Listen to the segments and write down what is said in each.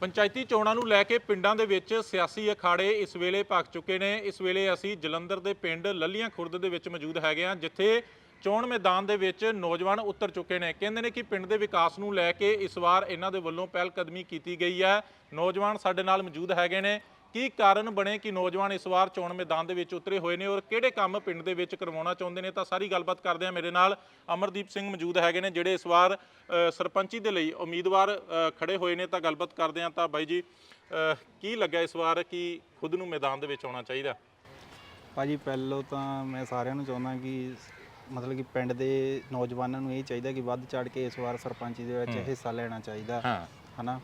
ਪੰਚਾਇਤੀ ਚੋਣਾਂ ਨੂੰ ਲੈ ਕੇ ਪਿੰਡਾਂ ਦੇ ਵਿੱਚ ਸਿਆਸੀ ਅਖਾੜੇ ਇਸ ਵੇਲੇ ਭਖ ਚੁੱਕੇ ਨੇ। ਇਸ ਵੇਲੇ ਅਸੀਂ ਜਲੰਧਰ ਦੇ ਪਿੰਡ ਲੱਲੀਆਂ ਖੁਰਦ ਦੇ ਵਿੱਚ ਮੌਜੂਦ ਹੈਗੇ ਹਾਂ, ਜਿੱਥੇ ਚੋਣ ਮੈਦਾਨ ਦੇ ਵਿੱਚ ਨੌਜਵਾਨ ਉਤਰ ਚੁੱਕੇ ਨੇ। ਕਹਿੰਦੇ ਨੇ ਕਿ ਪਿੰਡ ਦੇ ਵਿਕਾਸ ਨੂੰ ਲੈ ਕੇ ਇਸ ਵਾਰ ਇਹਨਾਂ ਦੇ ਵੱਲੋਂ ਪਹਿਲ ਕਦਮੀ ਕੀਤੀ ਗਈ ਹੈ। ਨੌਜਵਾਨ ਸਾਡੇ ਨਾਲ ਮੌਜੂਦ ਹੈਗੇ ਨੇ। ਕੀ ਕਾਰਨ ਬਣੇ ਕਿ ਨੌਜਵਾਨ ਇਸ ਵਾਰ ਚੋਣ ਮੈਦਾਨ ਦੇ ਵਿੱਚ ਉਤਰੇ ਹੋਏ ਨੇ ਔਰ ਕਿਹੜੇ ਕੰਮ ਪਿੰਡ ਦੇ ਵਿੱਚ ਕਰਵਾਉਣਾ ਚਾਹੁੰਦੇ ਨੇ? ਤਾਂ ਸਾਰੀ ਗੱਲਬਾਤ ਕਰਦੇ ਆ ਮੇਰੇ ਨਾਲ ਅਮਰਦੀਪ ਸਿੰਘ ਮੌਜੂਦ ਹੈਗੇ ਨੇ ਜਿਹੜੇ ਇਸ ਵਾਰ ਸਰਪੰਚੀ ਦੇ ਲਈ ਉਮੀਦਵਾਰ ਖੜੇ ਹੋਏ ਨੇ। ਤਾਂ ਗੱਲਬਾਤ ਕਰਦੇ ਆ ਤਾਂ ਬਾਈ ਜੀ ਕੀ ਲੱਗਾ ਇਸ ਵਾਰ ਕਿ ਖੁਦ ਨੂੰ ਮੈਦਾਨ ਦੇ ਵਿੱਚ ਆਉਣਾ ਚਾਹੀਦਾ? ਭਾਜੀ ਪਹਿਲੋਂ ਤਾਂ ਮੈਂ ਸਾਰਿਆਂ ਨੂੰ ਚਾਹੁੰਦਾ ਕਿ ਮਤਲਬ ਕਿ ਪਿੰਡ ਦੇ ਨੌਜਵਾਨਾਂ ਨੂੰ ਇਹ ਚਾਹੀਦਾ ਕਿ ਵੱਧ ਚੜ ਕੇ ਇਸ ਵਾਰ ਸਰਪੰਚੀ ਦੇ ਵਿੱਚ ਹਿੱਸਾ ਲੈਣਾ ਚਾਹੀਦਾ। ਹਾਂ। ਹਨਾ?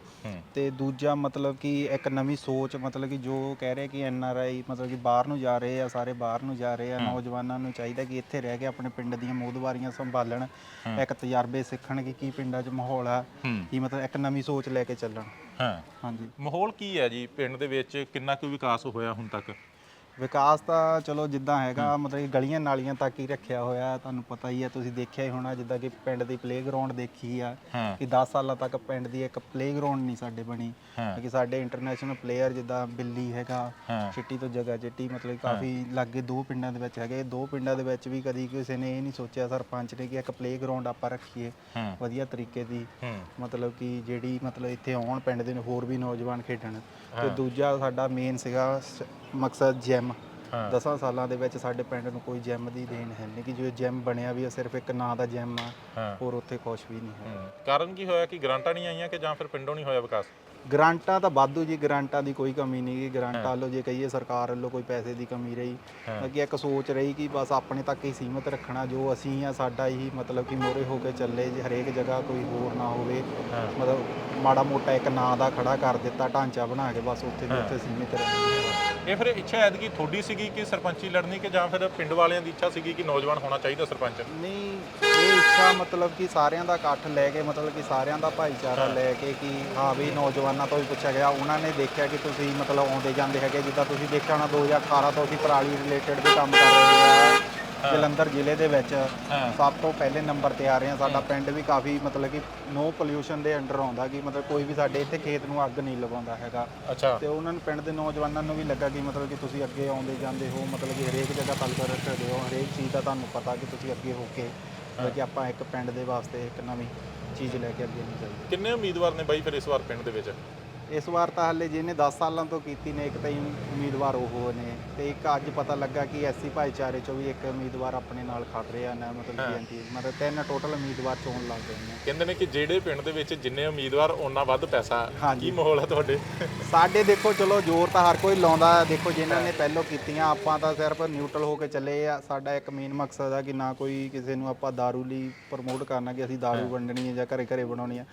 ਤੇ ਦੂਜਾ ਮਤਲਬ ਕਿ ਇੱਕ ਨਵੀਂ ਸੋਚ ਮਤਲਬ ਕਿ ਜੋ ਕਹਿ ਰਹੇ ਕਿ ਐਨ ਆਰ ਆਈ ਮਤਲਬ ਕਿ ਬਾਹਰ ਨੂੰ ਜਾ ਰਹੇ ਆ ਸਾਰੇ ਬਾਹਰ ਨੂੰ ਜਾ ਰਹੇ ਆ ਨੌਜਵਾਨਾਂ ਨੂੰ ਚਾਹੀਦਾ ਕਿ ਇੱਥੇ ਰਹਿ ਕੇ ਆਪਣੇ ਪਿੰਡ ਦੀਆਂ ਮੋਦਵਾਰੀਆਂ ਸੰਭਾਲਣ ਇੱਕ ਤਜਰਬੇ ਸਿੱਖਣ ਕਿ ਕੀ ਪਿੰਡਾਂ 'ਚ ਮਾਹੌਲ ਆ ਕੀ ਮਤਲਬ ਇੱਕ ਨਵੀਂ ਸੋਚ ਲੈ ਕੇ ਚੱਲਣ। ਹਾਂ। ਹਾਂਜੀ। ਮਾਹੌਲ ਕੀ ਹੈ ਜੀ? ਪਿੰਡ ਦੇ ਵਿੱਚ ਕਿੰਨਾ ਕੁ ਵਿਕਾਸ ਹੋਇਆ ਹੁਣ ਤੱਕ? ਵਿਕਾਸ ਤਾਂ ਚਲੋ ਜਿੱਦਾਂ ਹੈਗਾ ਮਤਲਬ ਕਿ ਗਲੀਆਂ ਨਾਲੀਆਂ ਤੱਕ ਹੀ ਰੱਖਿਆ ਹੋਇਆ ਤੁਹਾਨੂੰ ਪਤਾ ਹੀ ਹੈ ਤੁਸੀਂ ਦੇਖਿਆ ਹੀ ਹੋਣਾ ਜਿੱਦਾਂ ਕਿ ਪਿੰਡ ਦੀ ਪਲੇਗਰਾਉਂਡ ਦੇਖੀ ਆ ਹਾਂ। ਕਿ 10 ਸਾਲਾਂ ਤੱਕ ਪਿੰਡ ਦੀ ਇੱਕ ਪਲੇਗਰਾਉਂਡ ਨਹੀਂ ਸਾਡੇ ਬਣੀ। ਹਾਂ। ਕਿ ਸਾਡੇ ਇੰਟਰਨੈਸ਼ਨਲ ਪਲੇਅਰ ਜਿੱਦਾਂ ਬਿੱਲੀ ਹੈਗਾ ਹਾਂ। ਚਿੱਟੀ ਤੋਂ ਜਗ੍ਹਾ ਚਿੱਟੀ ਮਤਲਬ ਕਾਫੀ ਲਾਗੇ ਦੋ ਪਿੰਡਾਂ ਦੇ ਵਿੱਚ ਹੈਗੇ ਦੋ ਪਿੰਡਾਂ ਦੇ ਵਿੱਚ ਵੀ ਕਦੀ ਕਿਸੇ ਨੇ ਇਹ ਨਹੀਂ ਸੋਚਿਆ ਸਰਪੰਚ ਨੇ ਕਿ ਇੱਕ ਪਲੇਗਰਾਉਂਡ ਆਪਾਂ ਰੱਖੀਏ ਹਾਂ। ਵਧੀਆ ਤਰੀਕੇ ਦੀ। ਹੂੰ। ਮਤਲਬ ਕਿ ਜਿਹੜੀ ਮਤਲਬ ਇੱਥੇ ਆਉਣ ਪਿੰਡ ਦੇ ਹੋਰ ਵੀ ਨੌਜਵਾਨ ਖੇਡਣ। ਤੇ ਦੂਜਾ ਸਾਡਾ ਮੇਨ ਸੀਗਾ ਸ- ਮਕਸਦ ਜਿਮ ਹਾਂ। 10 ਸਾਲਾਂ ਦੇ ਵਿੱਚ ਸਾਡੇ ਪਿੰਡ ਨੂੰ ਕੋਈ ਜਿਮ ਦੀ ਦੇਣ ਹੈ ਨਹੀਂ ਕਿ ਜੋ ਜਿਮ ਬਣਿਆ ਵੀ ਆ ਸਿਰਫ ਇੱਕ ਨਾਂ ਦਾ ਜਿਮ ਆ ਹਾਂ। ਹੋਰ ਉੱਥੇ ਕੁਝ ਵੀ ਨਹੀਂ ਹੈ। ਹੂੰ। ਕਾਰਨ ਕੀ ਹੋਇਆ ਕਿ ਗ੍ਰਾਂਟਾਂ ਨਹੀਂ ਆਈਆਂ ਕਿ ਜਾਂ ਫਿਰ ਪਿੰਡੋਂ ਨਹੀਂ ਹੋਇਆ ਵਿਕਾਸ? ਗ੍ਰਾਂਟਾਂ ਤਾਂ ਵਾਧੂ ਜੀ ਗ੍ਰਾਂਟਾਂ ਦੀ ਕੋਈ ਕਮੀ ਨਹੀਂ ਗੀ। ਗ੍ਰਾਂਟਾਂ ਵੱਲੋਂ ਜੇ ਕਹੀਏ ਸਰਕਾਰ ਵੱਲੋਂ ਕੋਈ ਪੈਸੇ ਦੀ ਕਮੀ ਰਹੀ। ਬਾਕੀ ਇੱਕ ਸੋਚ ਰਹੀ ਕਿ ਬਸ ਆਪਣੇ ਤੱਕ ਹੀ ਸੀਮਤ ਰੱਖਣਾ ਜੋ ਅਸੀਂ ਆ ਸਾਡਾ ਹੀ ਮਤਲਬ ਕਿ ਮੋਰੇ ਹੋ ਕੇ ਚੱਲੇ ਜੇ ਹਰੇਕ ਜਗ੍ਹਾ ਕੋਈ ਹੋਰ ਨਾ ਹੋਵੇ। ਮਤਲਬ ਮਾੜਾ ਮੋਟਾ ਇੱਕ ਨਾਂ ਦਾ ਖੜਾ ਕਰ ਦਿੱਤਾ ਢਾਂਚਾ ਬਣਾ ਕੇ ਬਸ ਉੱਥੇ ਦੇ ਉੱਥੇ ਸੀਮਿਤ ਰਹਿਣਾ। ਇਹ ਫਿਰ ਇੱਛਾ ਐਤਕੀ ਤੁਹਾਡੀ ਸੀਗੀ ਕਿ ਸਰਪੰਚੀ ਲੜਨੀ ਕਿ ਜਾਂ ਫਿਰ ਪਿੰਡ ਵਾਲਿਆਂ ਦੀ ਇੱਛਾ ਸੀਗੀ ਕਿ ਨੌਜਵਾਨ ਹੋਣਾ ਚਾਹੀਦਾ ਸਰਪੰਚ? ਨਹੀਂ ਇਹ ਇੱਛਾ ਮਤਲਬ ਕਿ ਸਾਰਿਆਂ ਦਾ ਇਕੱਠ ਲੈ ਕੇ ਮਤਲਬ ਕਿ ਸਾਰਿਆਂ ਦਾ ਭਾਈਚਾਰਾ ਲੈ ਕੇ ਕਿ ਹਾਂ ਵੀ ਨੌਜਵਾਨਾਂ ਤੋਂ ਵੀ ਪੁੱਛਿਆ ਗਿਆ। ਉਹਨਾਂ ਨੇ ਦੇਖਿਆ ਕਿ ਤੁਸੀਂ ਮਤਲਬ ਆਉਂਦੇ ਜਾਂਦੇ ਹੈਗੇ ਜਿੱਦਾਂ ਤੁਸੀਂ ਦੇਖਿਆ ਹੋਣਾ 2018 ਤੋਂ ਅਸੀਂ ਪਰਾਲੀ ਰਿਲੇਟਡ ਵੀ ਕੰਮ ਕਰ ਰਹੇ ਆ ਜਲੰਧਰ ਜ਼ਿਲ੍ਹੇ ਦੇ ਵਿੱਚ ਹਾਂ। ਸਭ ਤੋਂ ਪਹਿਲੇ ਨੰਬਰ ਤੇ ਆ ਰਹੇ ਆ ਸਾਡਾ ਪਿੰਡ ਵੀ ਕਾਫੀ ਮਤਲਬ ਕਿ ਨੋ ਪੋਲਿਊਸ਼ਨ ਦੇ ਅੰਡਰ ਆਉਂਦਾ ਕਿ ਮਤਲਬ ਕੋਈ ਵੀ ਸਾਡੇ ਇੱਥੇ ਖੇਤ ਨੂੰ ਅੱਗ ਨਹੀਂ ਲਗਾਉਂਦਾ ਹੈਗਾ। ਅੱਛਾ। ਤੇ ਉਹਨਾਂ ਨੂੰ ਪਿੰਡ ਦੇ ਨੌਜਵਾਨਾਂ ਨੂੰ ਵੀ ਲੱਗਾ ਕਿ ਮਤਲਬ ਕਿ ਤੁਸੀਂ ਅੱਗੇ ਆਉਂਦੇ ਜਾਂਦੇ ਹੋ ਮਤਲਬ ਕਿ ਹਰੇਕ ਜਗ੍ਹਾ ਤਲਕ ਰੱਖਦੇ ਹੋ ਹਰੇਕ ਚੀਜ਼ ਦਾ ਤੁਹਾਨੂੰ ਪਤਾ ਕਿ ਤੁਸੀਂ ਅੱਗੇ ਹੋ ਕੇ ਮਤਲਬ ਕਿ ਆਪਾਂ ਇੱਕ ਪਿੰਡ ਦੇ ਵਾਸਤੇ ਇੱਕ ਨਵੀਂ ਚੀਜ਼ ਲੈ ਕੇ ਅੱਗੇ ਨਹੀਂ ਚਾਹੀਦੀ ਕਿੰਨੇ ਉਮੀਦਵਾਰ ਨੇ ਬਾਈ ਫਿਰ ਇਸ ਵਾਰ ਪਿੰਡ ਦੇ ਵਿੱਚ? ਇਸ ਵਾਰ ਤਾਂ ਹਲੇ ਜਿਹਨੇ 10 ਸਾਲਾਂ ਤੋਂ ਕੀਤੀ ਨੇ ਇੱਕ ਤਾਂ ਹੀ ਉਮੀਦਵਾਰ ਉਹ ਨੇ ਤੇ ਇੱਕ ਅੱਜ ਪਤਾ ਲੱਗਾ ਕਿ ਐਸੀ ਭਾਈਚਾਰੇ ਚੋਂ ਵੀ ਇੱਕ ਉਮੀਦਵਾਰ ਆਪਣੇ ਨਾਲ ਖੜ ਰਿਹਾ ਨਾ ਮਤਲਬ ਕਿ ਐਨਟੀ ਮਤਲਬ ਤਿੰਨ ਟੋਟਲ ਉਮੀਦਵਾਰ ਚੋਣ ਲੱਗ ਗਏ ਨੇ ਕਹਿੰਦੇ ਨੇ ਕਿ ਜਿਹੜੇ ਪਿੰਡ ਦੇ ਵਿੱਚ ਜਿੰਨੇ ਉਮੀਦਵਾਰ ਉਹਨਾਂ ਵੱਧ ਪੈਸਾ ਹਾਂਜੀ। ਕੀ ਮਾਹੌਲ ਹੈ ਤੁਹਾਡੇ ਸਾਡੇ ਦੇਖੋ ਚਲੋ ਜ਼ੋਰ ਤਾਂ ਹਰ ਕੋਈ ਲਾਉਂਦਾ ਹੈ। ਦੇਖੋ ਜਿਨ੍ਹਾਂ ਨੇ ਪਹਿਲੋਂ ਕੀਤੀਆਂ ਆਪਾਂ ਤਾਂ ਸਿਰਫ ਨਿਊਟਰਲ ਹੋ ਕੇ ਚੱਲੇ ਆ ਸਾਡਾ ਇੱਕ ਮੇਨ ਮਕਸਦ ਆ ਕਿ ਨਾ ਕੋਈ ਕਿਸੇ ਨੂੰ ਆਪਾਂ दारू ਲਈ ਪ੍ਰਮੋਟ ਕਰਨਾ ਕਿ ਅਸੀਂ दारू ਵੰਡਣੀ ਹੈ ਜਾਂ ਘਰੇ ਘਰੇ ਬਣਾਉਣੀ ਆ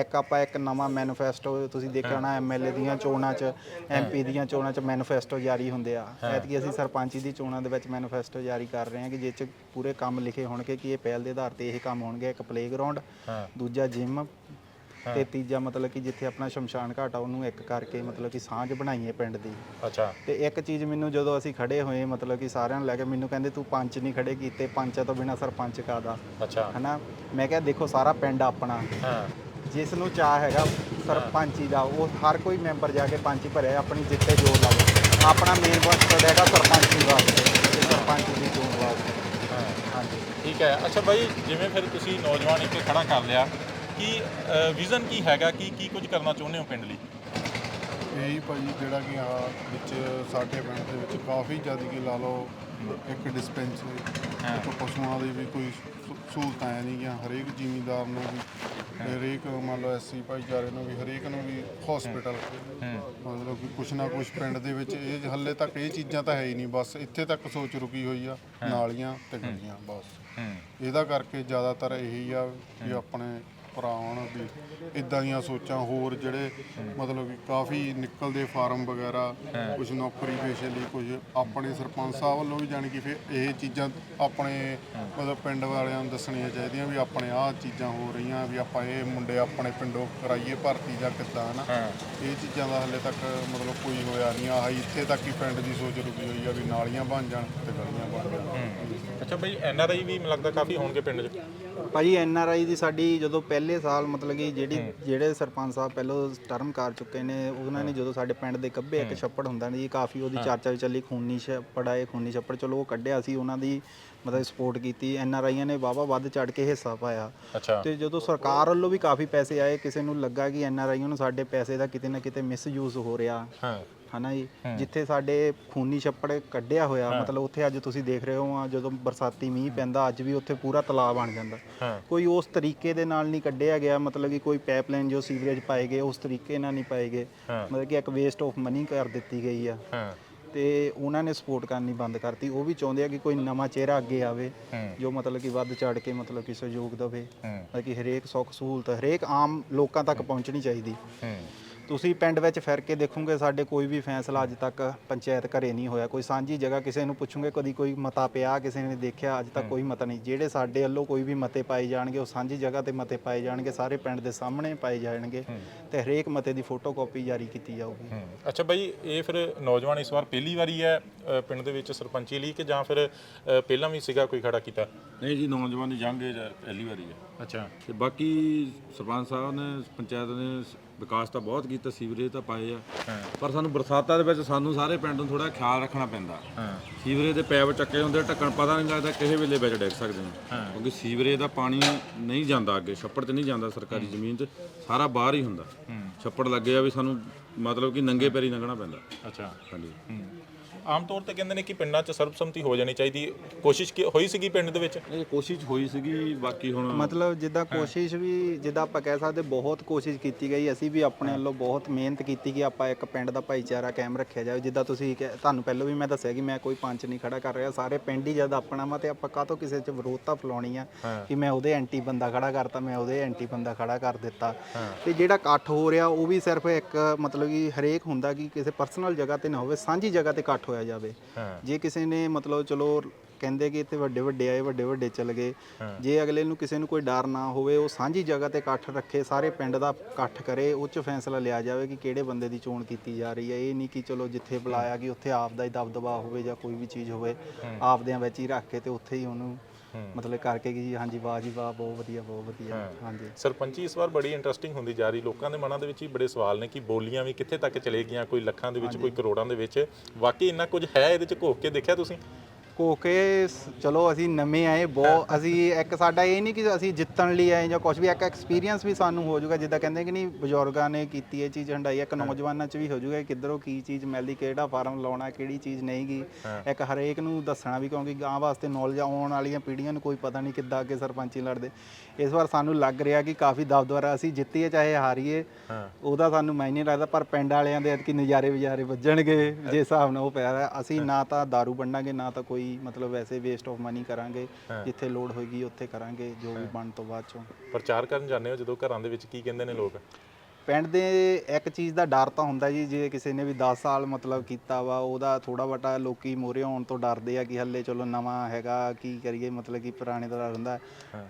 ਇੱਕ ਆਪਾਂ ਇੱਕ ਨਵਾਂ ਮੈਨੀਫੈਸਟੋ ਤੁਸੀਂ ਦੇਖਿਆ ਹੋਣਾ ਐਮਐਲਏ ਦੀਆਂ ਚੋਣਾਂ 'ਚ ਐਮਪੀ ਦੀਆਂ ਚੋਣਾਂ 'ਚ ਮੈਨੀਫੈਸਟੋ ਜਾਰੀ ਹੁੰਦੇ ਆ। ਐਤਕੀ ਅਸੀਂ ਸਰਪੰਚੀ ਦੀ ਚੋਣਾਂ ਦੇ ਵਿੱਚ ਮੈਨੀਫੈਸਟੋ ਜਾਰੀ ਕਰ ਰਹੇ ਹਾਂ ਕਿ ਜਿਸ 'ਚ ਪੂਰੇ ਕੰਮ ਲਿਖੇ ਹੋਣਗੇ ਕਿ ਇਹ ਪਹਿਲ ਦੇ ਆਧਾਰ ਤੇ ਇਹ ਕੰਮ ਹੋਣਗੇ ਇੱਕ ਪਲੇਗਰਾਉਂਡ ਦੂਜਾ ਜਿਮ ਤੇ ਤੀਜਾ ਮਤਲਬ ਕਿ ਜਿੱਥੇ ਆਪਣਾ ਸ਼ਮਸ਼ਾਨ ਘਾਟ ਆ ਉਹਨੂੰ ਇੱਕ ਕਰਕੇ ਮਤਲਬ ਕਿ ਸਾਂਝ ਬਣਾਈਏ ਪਿੰਡ ਦੀ। ਅੱਛਾ। ਤੇ ਇੱਕ ਚੀਜ਼ ਮੈਨੂੰ ਜਦੋਂ ਅਸੀਂ ਖੜੇ ਹੋਏ ਮਤਲਬ ਕਿ ਸਾਰਿਆਂ ਨੂੰ ਲੈ ਕੇ ਮੈਨੂੰ ਕਹਿੰਦੇ ਤੂੰ ਪੰਚ ਨਹੀਂ ਖੜੇ ਕੀਤੇ ਪੰਚਾਂ ਤੋਂ ਬਿਨਾ ਸਰਪੰਚ ਕਾਦਾ ਅੱਛਾ। ਹਨਾ? ਮੈਂ ਕਿਹਾ ਦੇਖੋ ਸਾਰਾ ਪਿੰਡ ਆਪਣਾ। ਹਾਂ। ਜਿਸ ਨੂੰ ਚਾਹ ਹੈਗਾ ਸਰਪੰਚੀ ਦਾ ਉਹ ਹਰ ਕੋਈ ਮੈਂਬਰ ਜਾ ਕੇ ਪੰਚ ਹੀ ਭਰਿਆ ਆਪਣੀ ਜਿੱਤੇ ਜੋਰ ਲਾਵੇ ਆਪਣਾ ਮੇਨ ਮਕਸਦ ਹੈਗਾ ਸਰਪੰਚੀ ਵਾਸਤੇ ਤੇ ਸਰਪੰਚ ਦੀ ਚੋਣ ਵਾਸਤੇ। ਹਾਂ। ਹਾਂਜੀ। ਠੀਕ ਹੈ। ਅੱਛਾ ਬਾਈ ਜਿਵੇਂ ਫਿਰ ਤੁਸੀਂ ਨੌਜਵਾਨ ਇੱਥੇ ਖੜਾ ਕਰ ਲਿਆ ਕੀ ਵਿਜ਼ਨ ਕੀ ਹੈਗਾ ਕੀ ਕੀ ਕੁਝ ਕਰਨਾ ਚਾਹੁੰਦੇ ਹੋ ਪਿੰਡ ਲਈ? ਇਹੀ ਭਾਜੀ ਜਿਹੜਾ ਕਿ ਆ ਵਿੱਚ ਸਾਡੇ ਪਿੰਡ ਦੇ ਵਿੱਚ ਕਾਫੀ ਜ਼ਿਆਦਾ ਕਿ ਲਾ ਲਓ ਇੱਕ ਡਿਸਪੈਂਸਰੀ ਹਾਂ। ਇੱਕ ਪਸ਼ੂਆਂ ਦੀ ਵੀ ਕੋਈ ਸਹੂ- ਸਹੂਲਤਾਂ ਹੈ ਨਹੀਂ ਗਿਆ ਹਰੇਕ ਜ਼ਿਮੀਂਦਾਰ ਨੂੰ ਵੀ। ਹਰੇਕ ਮੰਨ ਲਓ ਐਸਸੀ ਭਾਈਚਾਰੇ ਨੂੰ ਵੀ ਹਰੇਕ ਨੂੰ ਵੀ ਹਸਪੀਟਲ ਮਤਲਬ ਕਿ ਕੁਛ ਨਾ ਕੁਛ ਪਿੰਡ ਦੇ ਵਿੱਚ ਇਹ ਹੱਲੇ ਤੱਕ ਇਹ ਚੀਜ਼ਾਂ ਤਾਂ ਹੈ ਹੀ ਨਹੀਂ ਬਸ ਇੱਥੇ ਤੱਕ ਸੋਚ ਰੁਕੀ ਹੋਈ ਆ ਨਾਲੀਆਂ ਤੇ ਗਲੀਆਂ ਬਸ। ਇਹਦਾ ਕਰਕੇ ਜ਼ਿਆਦਾਤਰ ਇਹੀ ਆ ਵੀ ਆਪਣੇ ਭਰਾਵਾਂ ਵੀ ਇਦਾਂ ਦੀਆਂ ਸੋਚਾਂ ਹੋਰ ਜਿਹੜੇ ਮਤਲਬ ਕਿ ਕਾਫੀ ਨਿਕਲਦੇ ਫਾਰਮ ਵਗੈਰਾ ਕੁਝ ਨੌਕਰੀ ਪੇਸ਼ੇ ਲਈ ਕੁਝ ਆਪਣੇ ਸਰਪੰਚ ਸਾਹਿਬ ਵੱਲੋਂ ਵੀ ਜਾਣੀ ਕਿ ਫਿਰ ਇਹ ਚੀਜ਼ਾਂ ਆਪਣੇ ਮਤਲਬ ਪਿੰਡ ਵਾਲਿਆਂ ਨੂੰ ਦੱਸਣੀਆਂ ਚਾਹੀਦੀਆਂ ਵੀ ਆਪਣੇ ਆਹ ਚੀਜ਼ਾਂ ਹੋ ਰਹੀਆਂ ਵੀ ਆਪਾਂ ਇਹ ਮੁੰਡੇ ਆਪਣੇ ਪਿੰਡੋਂ ਕਰਾਈਏ ਭਰਤੀ ਜਾਂ ਕਿੱਦਾਂ ਹਾਂ। ਇਹ ਚੀਜ਼ਾਂ ਦਾ ਹਲੇ ਤੱਕ ਮਤਲਬ ਕੋਈ ਹੋਇਆ ਨਹੀਂ ਆਹ ਇੱਥੇ ਤੱਕ ਹੀ ਪਿੰਡ ਦੀ ਸੋਚ ਰੁਕੀ ਹੋਈ ਆ ਵੀ ਨਾਲੀਆਂ ਬਣ ਜਾਣ ਤੇ ਗਲੀਆਂ ਬਣ ਜਾਣ। ਅੱਛਾ ਬਈ ਐਨ ਆਰ ਆਈ ਵੀ ਮੈਨੂੰ ਲੱਗਦਾ ਕਾਫੀ ਹੋਣਗੇ ਪਿੰਡ 'ਚ। ਭਾਜੀ ਐਨ ਆਰ ਆਈ ਦੀ ਸਾਡੀ ਜਦੋਂ ਪਹਿਲੇ ਸਾਲ ਮਤਲਬ ਕਿ ਜਿਹੜੀ ਜਿਹੜੇ ਸਰਪੰਚ ਸਾਹਿਬ ਪਹਿਲਾਂ ਟਰਮ ਕਰ ਚੁੱਕੇ ਨੇ ਉਹਨਾਂ ਨੇ ਜਦੋਂ ਸਾਡੇ ਪਿੰਡ ਦੇ ਕੱਬੇ ਇੱਕ ਛੱਪੜ ਹੁੰਦਾ ਨੇ ਜੀ ਕਾਫੀ ਉਹਦੀ ਚਰਚਾ ਵੀ ਚੱਲੀ ਖੂਨੀ ਛੱਪੜ ਆਏ ਖੂਨੀ ਛੱਪੜ ਚਲੋ ਉਹ ਕੱਢਿਆ ਸੀ ਉਹਨਾਂ ਦੀ ਮਤਲਬ ਸਪੋਰਟ ਕੀਤੀ ਐਨ ਆਰ ਆਈਆਂ ਨੇ ਵਾਹਵਾ ਵੱਧ ਚੜ ਕੇ ਹਿੱਸਾ ਪਾਇਆ। ਅੱਛਾ। ਤੇ ਜਦੋਂ ਸਰਕਾਰ ਵੱਲੋਂ ਵੀ ਕਾਫੀ ਪੈਸੇ ਆਏ ਕਿਸੇ ਨੂੰ ਲੱਗਾ ਕਿ ਐਨ ਆਰ ਆਈਆਂ ਨੂੰ ਸਾਡੇ ਪੈਸੇ ਦਾ ਕਿਤੇ ਨਾ ਕਿਤੇ ਮਿਸਯੂਜ਼ ਹੋ ਰਿਹਾ। ਹਾਂ। ਹਨਾ ਜੀ? ਜਿੱਥੇ ਸਾਡੇ ਖੂਨੀ ਛੱਪੜ ਕੱਢਿਆ ਹੋਇਆ ਮਤਲਬ ਉੱਥੇ ਅੱਜ ਤੁਸੀਂ ਦੇਖ ਰਹੇ ਹੋ ਆ ਜਦੋਂ ਬਰਸਾਤੀ ਮੀਂਹ ਪੈਂਦਾ ਅੱਜ ਵੀ ਉੱਥੇ ਪੂਰਾ ਤਲਾਬ ਬਣ ਜਾਂਦਾ। ਕੋਈ ਉਸ ਤਰੀਕੇ ਦੇ ਨਾਲ ਨਹੀਂ ਕੱਢਿਆ ਗਿਆ ਮਤਲਬ ਕਿ ਕੋਈ ਪਾਈਪਲਾਈਨ ਜੋ ਸੀਵਰੇਜ ਪਾਏ ਗਏ ਉਸ ਤਰੀਕੇ ਨਾਲ ਨਹੀਂ ਪਾਏ ਗਏ। ਮਤਲਬ ਕਿ ਇੱਕ ਵੇਸਟ ਆਫ ਮਨੀ ਕਰ ਦਿੱਤੀ ਗਈ ਆ। ਹਾਂ। ਤੇ ਉਹਨਾਂ ਨੇ ਸਪੋਰਟ ਕਰਨੀ ਬੰਦ ਕਰਤੀ। ਉਹ ਵੀ ਚਾਹੁੰਦੇ ਆ ਕਿ ਕੋਈ ਨਵਾਂ ਚਿਹਰਾ ਅੱਗੇ ਆਵੇ ਜੋ ਮਤਲਬ ਕਿ ਵੱਧ ਚੜ ਕੇ ਮਤਲਬ ਕਿ ਸਹਿਯੋਗ ਦੇਵੇ। ਕਿ ਹਰੇਕ ਸੁੱਖ ਸਹੂਲਤ ਹਰੇਕ ਆਮ ਲੋਕਾਂ ਤੱਕ ਪਹੁੰਚਣੀ ਚਾਹੀਦੀ। ਤੁਸੀਂ ਪਿੰਡ ਵਿੱਚ ਫਿਰ ਕੇ ਦੇਖੋਗੇ ਸਾਡੇ ਕੋਈ ਵੀ ਫੈਸਲਾ ਅੱਜ ਤੱਕ ਪੰਚਾਇਤ ਘਰੇ ਨਹੀਂ ਹੋਇਆ। ਕੋਈ ਸਾਂਝੀ ਜਗ੍ਹਾ ਕਿਸੇ ਨੂੰ ਪੁੱਛੋਗੇ ਕਦੀ ਕੋਈ ਮਤਾ ਪਿਆ ਕਿਸੇ ਨੇ ਦੇਖਿਆ ਅੱਜ ਤੱਕ ਕੋਈ ਮਤਾ ਨਹੀਂ। ਜਿਹੜੇ ਸਾਡੇ ਵੱਲੋਂ ਕੋਈ ਵੀ ਮਤੇ ਪਾਏ ਜਾਣਗੇ ਉਹ ਸਾਂਝੀ ਜਗ੍ਹਾ ਤੇ ਮਤੇ ਪਾਏ ਜਾਣਗੇ ਸਾਰੇ ਪਿੰਡ ਦੇ ਸਾਹਮਣੇ ਪਾਏ ਜਾਣਗੇ ਤੇ ਹਰੇਕ ਮਤੇ ਦੀ ਫੋਟੋਕਾਪੀ ਜਾਰੀ ਕੀਤੀ ਜਾਊਗੀ। ਅੱਛਾ ਬਾਈ ਇਹ ਫਿਰ ਨੌਜਵਾਨ ਇਸ ਵਾਰ ਪਹਿਲੀ ਵਾਰੀ ਹੈ ਪਿੰਡ ਦੇ ਵਿੱਚ ਸਰਪੰਚੀ ਲਈ ਕਿ ਜਾਂ ਫਿਰ ਪਹਿਲਾਂ ਵੀ ਸੀਗਾ ਕੋਈ ਖੜਾ ਕੀਤਾ? ਨਹੀਂ ਜੀ ਨੌਜਵਾਨ ਦੀ ਜੰਗ ਇਹ ਜ- ਪਹਿਲੀ ਵਾਰੀ ਹੈ। ਅੱਛਾ। ਤੇ ਬਾਕੀ ਸਰਪੰਚ ਸਾਹਿਬ ਨੇ ਪੰਚਾਇਤ ਨੇ ਵਿਕਾਸ ਤਾਂ ਬਹੁਤ ਕੀਤਾ ਸੀਵਰੇਜ ਤਾਂ ਪਾਏ ਆ। ਪਰ ਸਾਨੂੰ ਬਰਸਾਤਾਂ ਦੇ ਵਿੱਚ ਸਾਨੂੰ ਸਾਰੇ ਪਿੰਡ ਨੂੰ ਥੋੜਾ ਖਿਆਲ ਰੱਖਣਾ ਪੈਂਦਾ। ਸੀਵਰੇਜ ਦੇ ਪੈਪ ਚੱਕੇ ਹੁੰਦੇ ਢੱਕਣ ਪਤਾ ਨਹੀਂ ਲੱਗਦਾ ਕਿਸੇ ਵੇਲੇ ਵਿੱਚ ਡਿੱਗ ਸਕਦੇ ਨੇ। ਕਿਉਂਕਿ ਸੀਵਰੇਜ ਦਾ ਪਾਣੀ ਨਹੀਂ ਜਾਂਦਾ ਅੱਗੇ ਛੱਪੜ 'ਚ ਨਹੀਂ ਜਾਂਦਾ ਸਰਕਾਰੀ ਜ਼ਮੀਨ 'ਚ ਸਾਰਾ ਬਾਹਰ ਹੀ ਹੁੰਦਾ। ਛੱਪੜ ਲੱਗੇ ਆ ਵੀ ਸਾਨੂੰ ਮਤਲਬ ਕਿ ਨੰਗੇ ਪੈਰੀ ਲੰਘਣਾ ਪੈਂਦਾ। ਅੱਛਾ। ਹਾਂਜੀ। ਆਮ ਤੌਰ ਤੇ ਕਹਿੰਦੇ ਨੇ ਕਿ ਪਿੰਡਾਂ 'ਚ ਸਰਬਸੰਮਤੀ ਹੋ ਜਾਣੀ ਚਾਹੀਦੀ ਕੋਸ਼ਿਸ਼ ਕੀ ਹੋਈ ਸੀਗੀ ਪਿੰਡ ਦੇ ਵਿੱਚ? ਇਹ ਕੋਸ਼ਿਸ਼ ਹੋਈ ਸੀਗੀ ਬਾਕੀ ਹੁਣ ਮਤਲਬ ਜਿੱਦਾਂ ਕੋਸ਼ਿਸ਼ ਵੀ ਜਿੱਦਾਂ ਆਪਾਂ ਕਹਿ ਸਕਦੇ ਬਹੁਤ ਕੋਸ਼ਿਸ਼ ਕੀਤੀ ਗਈ ਅਸੀਂ ਵੀ ਆਪਣੇ ਵੱਲੋਂ ਬਹੁਤ ਮਿਹਨਤ ਕੀਤੀ ਕਿ ਆਪਾਂ ਇੱਕ ਪਿੰਡ ਦਾ ਭਾਈਚਾਰਾ ਕਾਇਮ ਰੱਖਿਆ ਜਾਵੇ। ਜਿੱਦਾਂ ਤੁਸੀਂ ਕਹਿ- ਤੁਹਾਨੂੰ ਪਹਿਲਾਂ ਵੀ ਮੈਂ ਦੱਸਿਆ ਕਿ ਮੈਂ ਕੋਈ ਪੰਚ ਨਹੀਂ ਖੜਾ ਕਰ ਰਿਹਾ। ਸਾਰੇ ਪਿੰਡ ਹੀ ਜਦ ਆਪਣਾ ਵਾ ਤੇ ਆਪਾਂ ਕਾਹਤੋਂ ਕਿਸੇ 'ਚ ਵਿਰੋਧਤਾ ਫਲਾਉਣੀ ਆ ਕਿ ਮੈਂ ਉਹਦੇ ਐਂਟੀ ਬੰਦਾ ਖੜਾ ਕਰਤਾ ਮੈਂ ਉਹਦੇ ਐਂਟੀ ਬੰਦਾ ਖੜਾ ਕਰ ਦਿੱਤਾ। ਤੇ ਜਿਹੜਾ ਇਕੱਠ ਹੋ ਰਿਹਾ ਉਹ ਵੀ ਸਿਰਫ ਇੱਕ ਮਤਲਬ ਕਿ ਹਰੇਕ ਹੁੰਦਾ ਕਿ ਕਿਸੇ ਪਰਸਨਲ ਜਗ੍ਹਾ ਤੇ ਨਾ ਹੋਵੇ ਸਾਂਝੀ ਜਗ੍ਹਾ ਤੇ ਇਕੱਠ ਹੋਇਆ ਜਾਵੇ। ਹਾਂ। ਜੇ ਕਿਸੇ ਨੇ ਮਤਲਬ ਚਲੋ ਕਹਿੰਦੇ ਕਿ ਇੱਥੇ ਵੱਡੇ ਵੱਡੇ ਆਏ ਵੱਡੇ ਵੱਡੇ ਚੱਲ ਗਏ। ਜੇ ਅਗਲੇ ਨੂੰ ਕਿਸੇ ਨੂੰ ਕੋਈ ਡਰ ਨਾ ਹੋਵੇ ਉਹ ਸਾਂਝੀ ਜਗ੍ਹਾ ਤੇ ਇਕੱਠ ਰੱਖੇ ਸਾਰੇ ਪਿੰਡ ਦਾ ਇਕੱਠ ਕਰੇ ਉਹ 'ਚ ਫੈਸਲਾ ਲਿਆ ਜਾਵੇ ਕਿ ਕਿਹੜੇ ਬੰਦੇ ਦੀ ਚੋਣ ਕੀਤੀ ਜਾ ਰਹੀ ਹੈ। ਇਹ ਨਹੀਂ ਕਿ ਚਲੋ ਜਿੱਥੇ ਬੁਲਾਇਆ ਕਿ ਉੱਥੇ ਆਪ ਦਾ ਹੀ ਦਬਦਬਾ ਹੋਵੇ ਜਾਂ ਕੋਈ ਵੀ ਚੀਜ਼ ਹੋਵੇ ਆਪਦਿਆਂ ਵਿੱਚ ਹੀ ਰੱਖ ਕੇ ਤੇ ਉੱਥੇ ਹੀ ਉਹਨੂੰ ਮਤਲਬ ਕਰਕੇ ਕਿ ਜੀ ਹਾਂਜੀ ਵਾਹ ਜੀ ਵਾਹ ਬਹੁਤ ਵਧੀਆ ਬਹੁਤ ਵਧੀਆ। ਹਾਂਜੀ। ਸਰਪੰਚੀ ਇਸ ਵਾਰ ਬੜੀ ਇੰਟਰਸਟਿੰਗ ਹੁੰਦੀ ਜਾ ਰਹੀ। ਲੋਕਾਂ ਦੇ ਮਨਾਂ ਦੇ ਵਿੱਚ ਹੀ ਬੜੇ ਸਵਾਲ ਨੇ ਕਿ ਬੋਲੀਆਂ ਵੀ ਕਿੱਥੇ ਤੱਕ ਚਲੇ ਗਈਆਂ ਕੋਈ ਲੱਖਾਂ ਦੇ ਵਿੱਚ ਕੋਈ ਕਰੋੜਾਂ ਦੇ ਵਿੱਚ। ਵਾਕਈ ਇੰਨਾ ਕੁਝ ਹੈ ਇਹਦੇ 'ਚ ਘੋਖ ਕੇ ਦੇਖਿਆ ਤੁਸੀਂ? ਕੋਕੇ ਚਲੋ ਅਸੀਂ ਨਵੇਂ ਆਏ ਬਹੁਤ ਅਸੀਂ ਇੱਕ ਸਾਡਾ ਇਹ ਨਹੀਂ ਕਿ ਅਸੀਂ ਜਿੱਤਣ ਲਈ ਆਏ ਜਾਂ ਕੁਝ ਵੀ ਇੱਕ ਐਕਸਪੀਰੀਅੰਸ ਵੀ ਸਾਨੂੰ ਹੋ ਜਾਊਗਾ ਜਿੱਦਾਂ ਕਹਿੰਦੇ ਕਿ ਨਹੀਂ ਬਜ਼ੁਰਗਾਂ ਨੇ ਕੀਤੀ ਇਹ ਚੀਜ਼ ਹੰਡਾਈ ਇੱਕ ਨੌਜਵਾਨਾਂ 'ਚ ਵੀ ਹੋ ਜਾਊਗਾ ਕਿ ਕਿੱਧਰੋਂ ਕੀ ਚੀਜ਼ ਮਿਲਦੀ ਕਿਹੜਾ ਫਾਰਮ ਲਾਉਣਾ ਕਿਹੜੀ ਚੀਜ਼ ਨਹੀਂ ਗੀ ਇੱਕ ਹਰੇਕ ਨੂੰ ਦੱਸਣਾ ਵੀ ਕਿਉਂਕਿ ਗਾਂ ਵਾਸਤੇ ਨੌਲੇਜ ਆਉਣ ਵਾਲੀਆਂ ਪੀੜ੍ਹੀਆਂ ਨੂੰ ਕੋਈ ਪਤਾ ਨਹੀਂ ਕਿੱਦਾਂ ਅੱਗੇ ਸਰਪੰਚੀ ਲੜਦੇ। ਇਸ ਵਾਰ ਸਾਨੂੰ ਲੱਗ ਰਿਹਾ ਕਿ ਕਾਫੀ ਦਬਦਬਾ ਅਸੀਂ ਜਿੱਤੀਏ ਚਾਹੇ ਹਾਰੀਏ ਉਹਦਾ ਸਾਨੂੰ ਮਾਇਨੇ ਲੱਗਦਾ ਪਰ ਪਿੰਡ ਵਾਲਿਆਂ ਦੇ ਐਤਕੀ ਨਜ਼ਾਰੇ ਵਜ਼ਾਰੇ ਵੱਜਣਗੇ ਜੇ ਹਿਸਾਬ ਨਾਲ ਉਹ ਪੈ ਰਿਹਾ। ਅਸੀਂ ਨਾ ਤਾਂ दारू ਵੰਡਾਂਗੇ ਨਾ ਤਾਂ ਕੋਈ ਮਤਲਬ ਵੈਸੇ ਵੇਸਟ ਆਫ ਮਨੀ ਕਰਾਂਗੇ ਜਿੱਥੇ ਲੋਡ ਹੋਏਗੀ ਉੱਥੇ ਕਰਾਂਗੇ ਜੋ ਵੀ ਬਣ ਤੋਂ ਬਾਅਦ ਚੋਂ। ਪ੍ਰਚਾਰ ਕਰਨ ਜਾਂਦੇ ਹੋ ਜਦੋਂ ਘਰਾਂ ਦੇ ਵਿੱਚ ਕੀ ਕਹਿੰਦੇ ਨੇ ਲੋਕ? ਪਿੰਡ ਦੇ ਇੱਕ ਚੀਜ਼ ਦਾ ਡਰ ਤਾਂ ਹੁੰਦਾ ਜੀ ਜੇ ਕਿਸੇ ਨੇ ਵੀ 10 ਸਾਲ ਮਤਲਬ ਕੀਤਾ ਵਾ ਉਹਦਾ ਥੋੜਾ ਬਟਾ ਲੋਕੀ ਮੋਰੇ ਆਉਣ ਤੋਂ ਡਰਦੇ ਆ ਕਿ ਹੱਲੇ ਚਲੋ ਨਵਾਂ ਹੈਗਾ ਕੀ ਕਰੀਏ ਮਤਲਬ ਕਿ ਪੁਰਾਣੇ ਦਾ ਡਰ ਹੁੰਦਾ।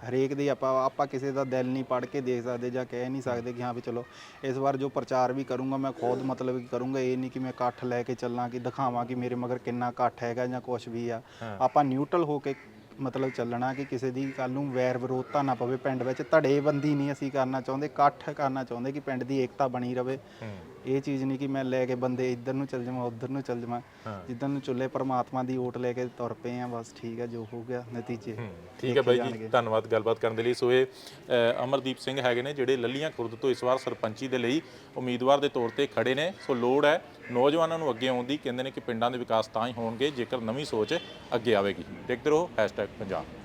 ਹਰੇਕ ਦੀ ਆਪਾਂ ਆਪਾਂ ਕਿਸੇ ਦਾ ਦਿਲ ਨਹੀਂ ਪੜ ਕੇ ਦੇਖ ਸਕਦੇ ਜਾਂ ਕਹਿ ਨਹੀਂ ਸਕਦੇ ਕਿ ਹਾਂ ਵੀ ਚਲੋ ਇਸ ਵਾਰ ਜੋ ਪ੍ਰਚਾਰ ਵੀ ਕਰੂੰਗਾ ਮੈਂ ਖੁਦ ਮਤਲਬ ਕਿ ਕਰੂੰਗਾ ਇਹ ਨਹੀਂ ਕਿ ਮੈਂ ਇਕੱਠ ਲੈ ਕੇ ਚੱਲਾਂ ਕਿ ਦਿਖਾਵਾਂ ਕਿ ਮੇਰੇ ਮਗਰ ਕਿੰਨਾ ਇਕੱਠ ਹੈਗਾ ਜਾਂ ਕੁਝ ਵੀ ਆ। ਆਪਾਂ ਨਿਊਟਰਲ ਹੋ ਕੇ ਮਤਲਬ ਚੱਲਣਾ ਕਿ ਕਿਸੇ ਦੀ ਕੱਲ ਨੂੰ ਵੈਰ ਵਿਰੋਧਤਾ ਨਾ ਪਵੇ ਪਿੰਡ ਵਿੱਚ, ਧੜੇਬੰਦੀ ਨਹੀਂ ਅਸੀਂ ਕਰਨਾ ਚਾਹੁੰਦੇ, ਇਕੱਠ ਕਰਨਾ ਚਾਹੁੰਦੇ ਕਿ ਪਿੰਡ ਦੀ ਏਕਤਾ ਬਣੀ ਰਵੇ। ਇਹ ਚੀਜ਼ ਨਹੀਂ ਕਿ ਮੈਂ ਲੈ ਕੇ ਬੰਦੇ ਇੱਧਰ ਨੂੰ ਚੱਲ ਜਾਵਾਂ ਉੱਧਰ ਨੂੰ ਚੱਲ ਜਾਵਾਂ। ਜਿੱਦਾਂ ਨੂੰ ਚੁੱਲੇ ਪਰਮਾਤਮਾ ਦੀ ਓਟ ਲੈ ਕੇ ਤੁਰ ਪਏ ਆ ਬਸ ਠੀਕ ਹੈ ਜੋ ਹੋ ਗਿਆ ਨਤੀਜੇ। ਠੀਕ ਹੈ ਬਾਈ ਜੀ ਧੰਨਵਾਦ ਗੱਲਬਾਤ ਕਰਨ ਦੇ ਲਈ। ਸੋ ਇਹ ਅ, ਅਮਰਦੀਪ ਸਿੰਘ ਹੈਗੇ ਨੇ ਜਿਹੜੇ ਲੱਲੀਆਂ ਖੁਰਦ ਤੋਂ ਇਸ ਵਾਰ ਸਰਪੰਚੀ ਦੇ ਲਈ ਉਮੀਦਵਾਰ ਦੇ ਤੌਰ ਤੇ ਖੜੇ ਨੇ। ਸੋ ਲੋੜ ਹੈ ਨੌਜਵਾਨਾਂ ਨੂੰ ਅੱਗੇ ਆਉਣ ਦੀ। ਕਹਿੰਦੇ ਨੇ ਕਿ ਪਿੰਡਾਂ ਦੇ ਵਿਕਾਸ ਤਾਂ ਹੀ ਹੋਣਗੇ ਜੇਕਰ ਨਵੀਂ ਸੋਚ ਅੱਗੇ ਆਵੇਗੀ। ਦੇਖਦੇ ਰਹੋ #ਪੰਜਾਬ।